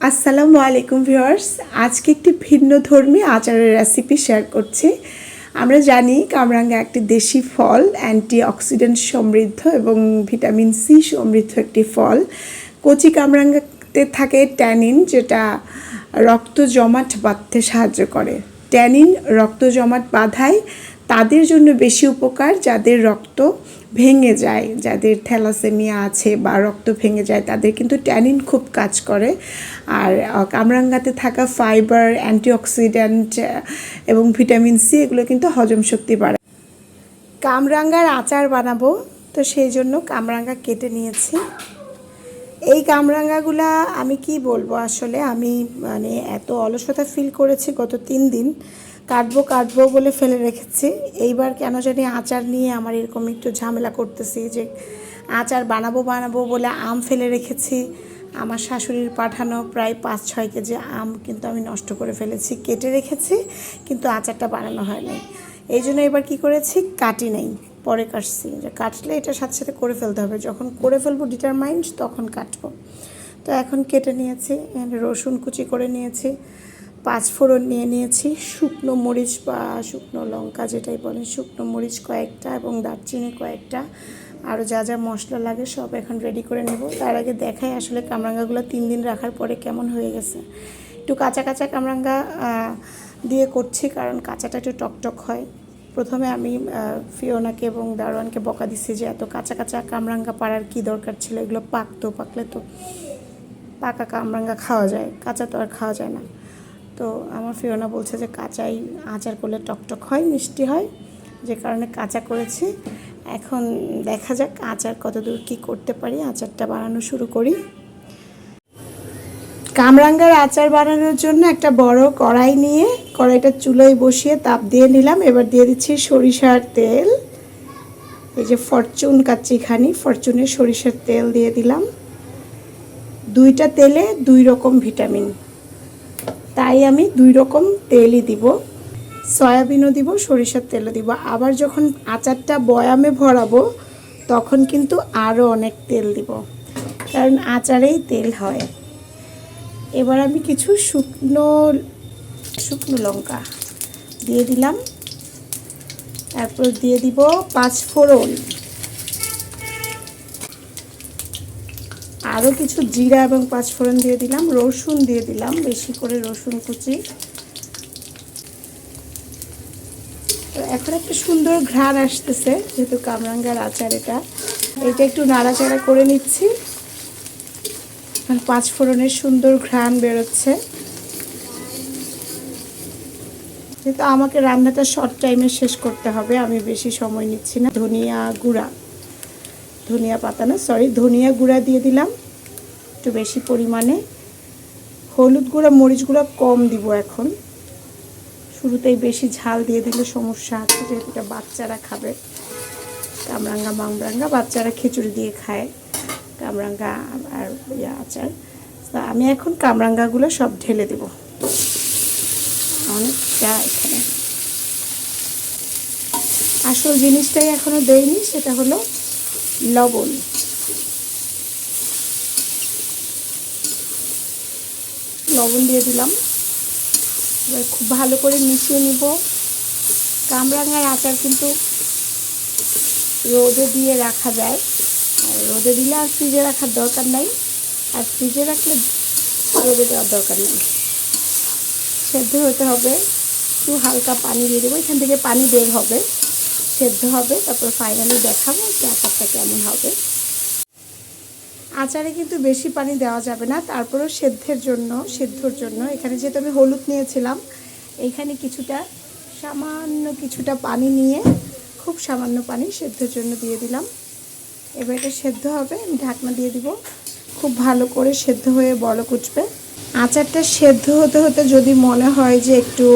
আসসালামু আলাইকুম ভিউয়ার্স। আজকে একটি ভিন্ন ধর্মী আচারের রেসিপি শেয়ার করছি। আমরা জানি কামরাঙ্গা একটি দেশি ফল অ্যান্টি অক্সিডেন্ট সমৃদ্ধ এবং ভিটামিন সি সমৃদ্ধ একটি ফল। কচি কামরাঙ্গাতে থাকে ট্যানিন যেটা রক্ত জমাট বাঁধতে সাহায্য করে। ট্যানিন রক্ত জমাট বাঁধায় তাদের জন্য বেশি উপকার যাদের রক্ত ভেঙে যায়, যাদের থ্যালাসেমিয়া আছে বা রক্ত ভেঙে যায়, তাদের কিন্তু ট্যানিন খুব কাজ করে। আর কামরাঙ্গাতে থাকা ফাইবার, অ্যান্টিঅক্সিডেন্ট এবং ভিটামিন সি এগুলো কিন্তু হজম শক্তি বাড়ায়। কামরাঙ্গার আচার বানাবো, তো সেই জন্য কামরাঙ্গা কেটে নিয়েছি। এই কামরাঙ্গাগুলা আমি কি বলব আসলে? আমি মানে এত অলসতা ফিল করেছি গত তিন দিন। কাটবো কাটবো বলে ফেলে রেখেছি। এইবার কেন জানি আচার নিয়ে আমার এরকম একটু ঝামেলা করতেছি যে আচার বানাবো বানাবো বলে আম ফেলে রেখেছি। আমার শাশুড়ির পাঠানো প্রায় পাঁচ, ছয় কেজি আম কিন্তু আমি নষ্ট করে ফেলেছি, কেটে রেখেছি, কিন্তু আচারটা বানানো হয়নি। এই জন্য এবার কি করেছি? কাটি নেই। পরে কাটছি। যে কাটলে এটা সাথে সাথে করে ফেলতে হবে। যখন করে ফেলব ডিটারমাইন্ড তখন কাটবো। তো এখন কেটে নিয়েছি, রসুন কুচি করে নিয়েছি। পাঁচ ফোড়ন নিয়ে নিয়েছি। শুকনো মরিচ বা শুকনো লঙ্কা যেটাই বলেন, শুকনো মরিচ কয়েকটা এবং দারচিনি কয়েকটা। আরও যা যা মশলা লাগে সব এখন রেডি করে নেব। তার আগে দেখাই আসলে কামরাঙ্গাগুলো তিন দিন রাখার পরে কেমন হয়ে গেছে। একটু কাঁচা কাঁচা কামরাঙ্গা দিয়ে করছি কারণ কাঁচাটা একটু টকটক হয়। প্রথমে আমি ফিওনাকে এবং দারোয়ানকে বকা দিছি যে এত কাঁচা কাঁচা কামরাঙ্গা পাড়ার কি দরকার ছিল? এগুলো পাকতো, পাকলে তো পাকা কামরাঙ্গা খাওয়া যায়, কাঁচা তো আর খাওয়া যায় না। তো আমার ফিওনা বলছে যে কাঁচাই আচার করলে টকটক হয়, মিষ্টি হয়, যে কারণে কাঁচা করেছি। এখন দেখা যাক আচার কতদূর কী করতে পারি, আচারটা বানানো শুরু করি। কামরাঙ্গার আচার বানানোর জন্য একটা বড় কড়াই নিয়ে কড়াইটা চুলোয় বসিয়ে তাপ দিয়ে নিলাম। এবার দিয়ে দিচ্ছি সরিষার তেল। এই যে ফরচুন কাচ্চিখানি ফরচুনের সরিষার তেল দিয়ে দিলাম। দুইটা তেলে দুই রকম ভিটামিন। তাই আমি দুই রকম তেলই দিব। সয়াবিনও দিব, সরিষার তেলও দিব। আবার যখন আচারটা বয়ামে ভরাবো, তখন কিন্তু আরও অনেক তেল দিব। কারণ আচারেই তেল হয়। এবার আমি কিছু শুকনো শুকনো লঙ্কা দিয়ে দিলাম। তারপর দিয়ে দিব পাঁচ ফোড়ন। আরও কিছু জিরা এবং পাঁচফোড়ন দিয়ে দিলাম, রসুন দিয়ে দিলাম, বেশি করে রসুন কুচি। এখন একটা সুন্দর ঘ্রাণ আসতেছে, যেহেতু কামরাঙ্গার আচার এটা। এটা একটু নাড়াচাড়া করে নিচ্ছি। পাঁচ ফোড়নের সুন্দর ঘ্রাণ বেরোচ্ছে। যেহেতু আমাকে রান্নাটা শর্ট টাইমে শেষ করতে হবে, আমি বেশি সময় নিচ্ছি না। ধনিয়া গুঁড়া। ধনিয়া পাতা না সরি ধনিয়া গুঁড়া দিয়ে দিলাম। একটু বেশি পরিমাণে। হলুদ গুঁড়া, মরিচ গুঁড়া কম দিব এখন। শুরুতেই বেশি ঝাল দিয়ে দিলে সমস্যা আছে এটা বাচ্চারা খাবে। কামরাঙ্গা, মামরাঙ্গা বাচ্চারা খিচুড়ি দিয়ে খায়। কামরাঙ্গা আর ইয়ে আচার। তা আমি এখন কামরাঙ্গাগুলো সব ঢেলে দেব। অনেকটা এখানে। আসল জিনিসটাই এখনও দেইনি, সেটা হলো লবণ। লবণ দিয়ে দিলাম। এবার খুব ভালো করে মিশিয়ে নিব। কামরাঙার আচার কিন্তু রোদে দিয়ে রাখা যায়। আর রোদে দিলে আর ফ্রিজে রাখার দরকার নাই। আর ফ্রিজে রাখলে রোদে দেওয়ার দরকার নেই। সেদ্ধ হতে হবে। একটু হালকা পানি দিয়ে দেবো। এখান থেকে পানি বের হবে। সেদ্ধ হবে। তারপর ফাইনালি দেখাবো যে আচারটা কেমন হবে। আচারে কিন্তু বেশি পানি দেওয়া যাবে না, তারপরেও সেদ্ধের জন্য, সেদ্ধর জন্য। এখানে যেহেতু আমি হলুদ নিয়েছিলাম এইখানে কিছুটা, সামান্য কিছুটা পানি নিয়ে, খুব সামান্য পানি সেদ্ধর জন্য দিয়ে দিলাম। এবার এটা সেদ্ধ হবে, আমি ঢাকনা দিয়ে দিব। খুব ভালো করে সেদ্ধ হয়ে বলক কুচবে আচারটা সেদ্ধ হতে হতে যদি মনে হয় যে একটু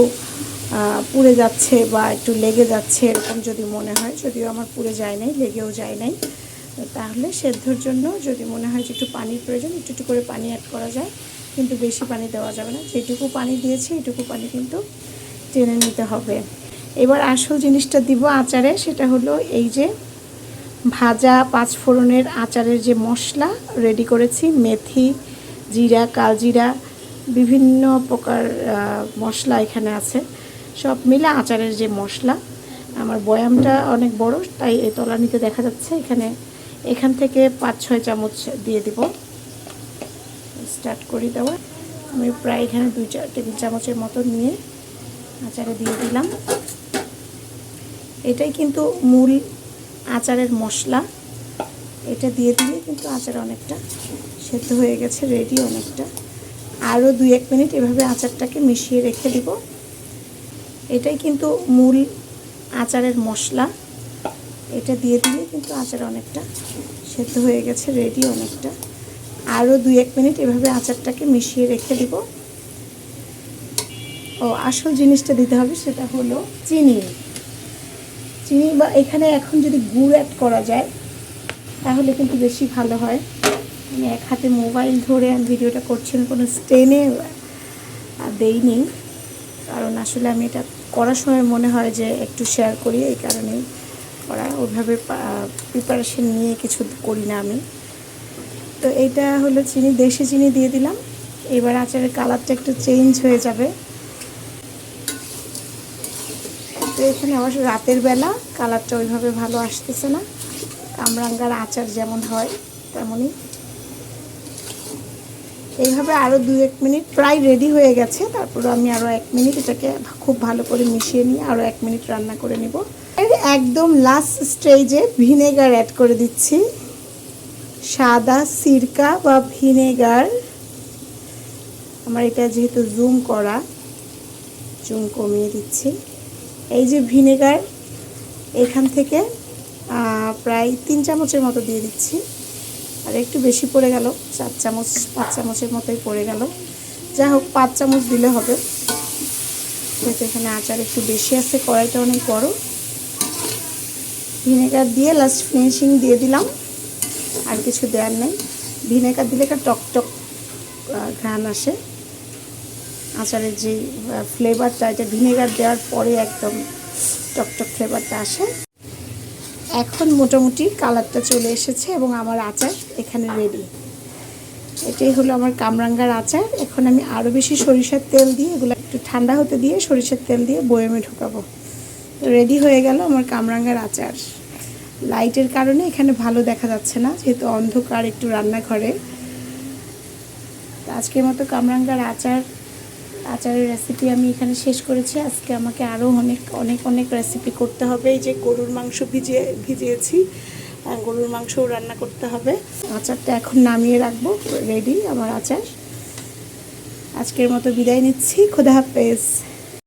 পুড়ে যাচ্ছে বা একটু লেগে যাচ্ছে, এরকম যদি মনে হয়, যদিও আমার পুড়ে যায় নাই, লেগেও যায় নাই তাহলে সেদ্ধর জন্য যদি মনে হয় যে একটু পানির প্রয়োজন, একটু একটু করে পানি অ্যাড করা যায়। কিন্তু বেশি পানি দেওয়া যাবে না। যেটুকু পানি দিয়েছি, এটুকু পানি কিন্তু টেনে নিতে হবে। এবার আসল জিনিসটা দিব আচারে, সেটা হলো এই যে ভাজা পাঁচ ফোড়নের আচারের যে মশলা রেডি করেছি। মেথি, জিরা, কালজিরা, বিভিন্ন প্রকার মশলা এখানে আছে। সব মিলে আচারের যে মশলা। আমার বয়ামটা অনেক বড়, তাই এই তলানিতে দেখা যাচ্ছে। এখানে এখান থেকে পাঁচ, ছয় চামচ দিয়ে দিব। স্টার্ট করি দেওয়া। আমি প্রায় এখানে দুই চার টেবিল চামচের মতো নিয়ে আচারে দিয়ে দিলাম। এটাই কিন্তু মূল আচারের মশলা। এটা দিয়ে দিলে কিন্তু আচার অনেকটা সেদ্ধ হয়ে গেছে রেডি অনেকটা। আরও দুই এক মিনিট এভাবে আচারটাকে মিশিয়ে রেখে দিব। এটাই কিন্তু মূল আচারের মশলা। এটা দিয়ে দিলে কিন্তু আচার অনেকটা সেদ্ধ হয়ে গেছে রেডি অনেকটা। আরও দুই এক মিনিট এভাবে আচারটাকে মিশিয়ে রেখে দিব। ও, আসল জিনিসটা দিতে হবে সেটা হলো চিনি। চিনি বা এখানে এখন যদি গুড় অ্যাড করা যায়, তাহলে কিন্তু বেশি ভালো হয়। আমি এক হাতে মোবাইল ধরে আমি ভিডিওটা করছি কোনো স্টেনে দেইনি। কারণ আসলে আমি এটা করার সময় মনে হয় যে একটু শেয়ার করি, এই কারণেই। করা, ওইভাবে প্রিপারেশন নিয়ে কিছু করি না আমি। তো এইটা হলো চিনি, দেশি চিনি দিয়ে দিলাম। এবার আচারের কালারটা একটু চেঞ্জ হয়ে যাবে। তো এখানে অবশ্য রাতের বেলা কালারটা ওইভাবে ভালো আসতেছে না। কামরাঙ্গার আচার যেমন হয়, তেমনই। এইভাবে আরও দু এক মিনিট প্রায় রেডি হয়ে গেছে। তারপর আমি আরও এক মিনিট এটাকে খুব ভালো করে মিশিয়ে নিয়ে আরও এক মিনিট রান্না করে নিব। একদম লাস্ট স্টেজে ভিনেগার অ্যাড করে দিচ্ছি। সাদা সিরকা বা ভিনেগার আমার এটা যেহেতু জুম করা জুম কমিয়ে দিচ্ছি। এই যে ভিনেগার এখান থেকে প্রায় তিন চামচের মতো দিয়ে দিচ্ছি। আর একটু বেশি পড়ে গেল চার চামচ পাঁচ চামচের মতোই পড়ে গেল। যা হোক পাঁচ চামচ দিলে হবে। যেহেতু এখানে আচার একটু বেশি আছে কড়াইটা অনেক বড়। ভিনেগার দিয়ে লাস্ট ফিনিশিং দিয়ে দিলাম। আর কিছু দেওয়ার নেই। ভিনেগার দিলে একটা টক টক আহ, ঘ্রাণ আসে। আচারের যে ফ্লেভারটা এটা ভিনেগার দেওয়ার পরে একদম টকটক ফ্লেভারটা আসে। এখন মোটামুটি কালারটা চলে এসেছে এবং আমার আচার এখানে রেডি এটাই হলো আমার কামরাঙ্গার আচার। এখন আমি আরও বেশি সরিষার তেল দিয়ে এগুলো একটু ঠান্ডা হতে দিয়ে সরিষার তেল দিয়ে বয়েমে ঢুকাবো। রেডি হয়ে গেল আমার কামরাঙ্গার আচার। লাইটের কারণে এখানে ভালো দেখা যাচ্ছে না, যেহেতু অন্ধকার একটু রান্নাঘরে। আজকের মতো কামরাঙ্গার আচার আচারের রেসিপি আমি এখানে শেষ করেছি। আজকে আমাকে আরও অনেক অনেক অনেক রেসিপি করতে হবে। এই যে গরুর মাংস ভিজিয়ে, ভিজিয়েছি গরুর মাংসও রান্না করতে হবে। আচারটা এখন নামিয়ে রাখব রেডি আমার আচার। আজকের মতো বিদায় নিচ্ছি। খোদা হাফেজ।